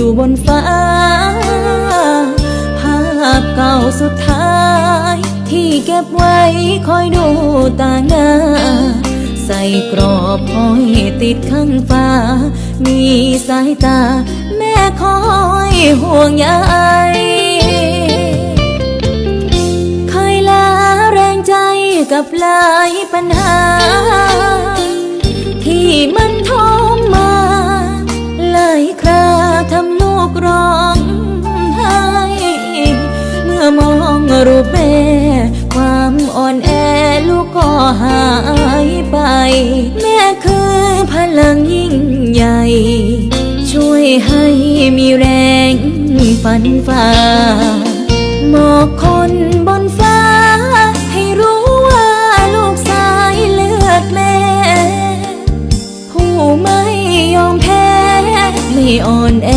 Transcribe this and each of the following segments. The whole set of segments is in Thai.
อยู่บนฟ้า ภาพเก่าสุดท้าย ที่เก็บไว้คอยดูตางหน้า ใส่กรอบห้อยติดข้างฟ้า มีสายตา แม่คอยห่วงใยเคยลาแรงใจกับหลายปัญหา มอมองรูปแม่ความอ่อนแอลูกก็หายไป แม่คือพลังยิ่งใหญ่ ช่วยให้มีแรงฝันฝ่าบอกคนบนฟ้า ให้รู้ว่าลูกสายเลือดแม่ ผู้ไม่ยอมแพ้ ไม่อ่อนแอ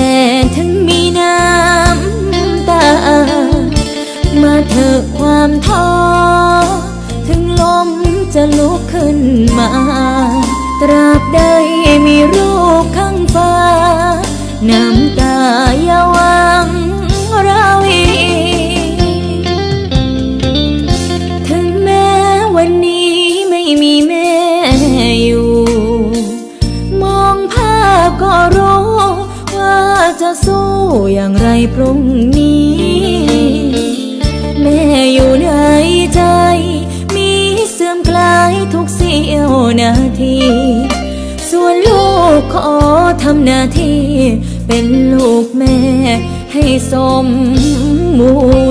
มา ตราบใดมีลูกข้างฟ้า น้ำตาอย่าวังเราอีถึงแม้วันนี้ไม่มีแม่อยู่ มองภาพก็รู้ ว่าจะสู้อย่างไรพรุ่งนี้ แม่อยู่ในใจ มีเสื่อมคลายทุกส ยวนาที ส่วนลูกขอทำหน้าที่ เป็นลูกแม่ให้สมมูล